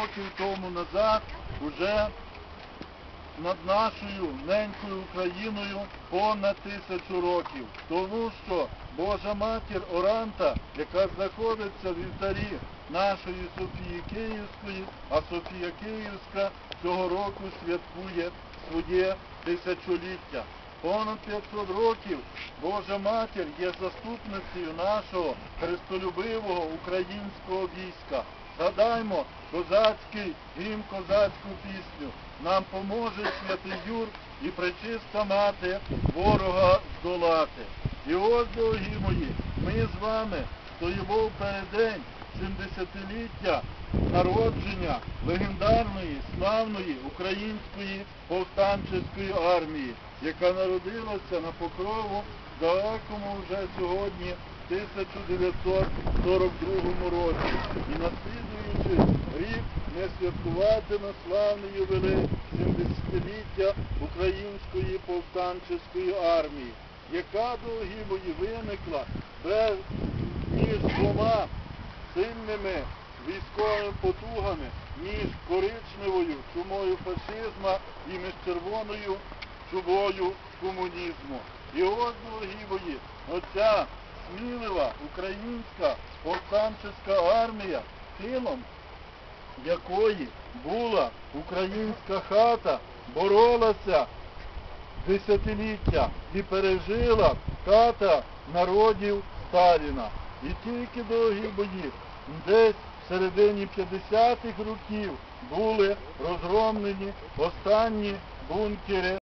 років тому назад уже над нашою ненькою Україною понад тисячу років. Тому що Божа матір Оранта, яка знаходиться в вівтарі нашої Софії Київської, а Софія Київська цього року святкує своє тисячоліття. Понад 500 років Божа Матір є заступницею нашого христолюбивого українського війська. Згадаймо козацький гімн, козацьку пісню. Нам поможе святий Юр і пречиста мати ворога здолати. І ось, дорогі мої, ми з вами стоїмо в переддень 70-ліття народження легендарної, славної української повстанчеської армії, яка народилася на покрову далекому вже сьогодні 1942 році. І наслідуючи рік не святкуватиме славний ювілей 70-ліття української повстанчеської армії, яка, дорогі мої, виникла без між двома сильними військовими потугами, між коричневою чумою фашизма і між червоною чумою комунізму. І ось, дорогі мої, оця смілива українська повстанчеська армія, тилом якої була українська хата, боролася десятиліття і пережила хата народів Сталіна. І тільки, дорогі бої, десь в середині 50-х років були розгромлені останні бункери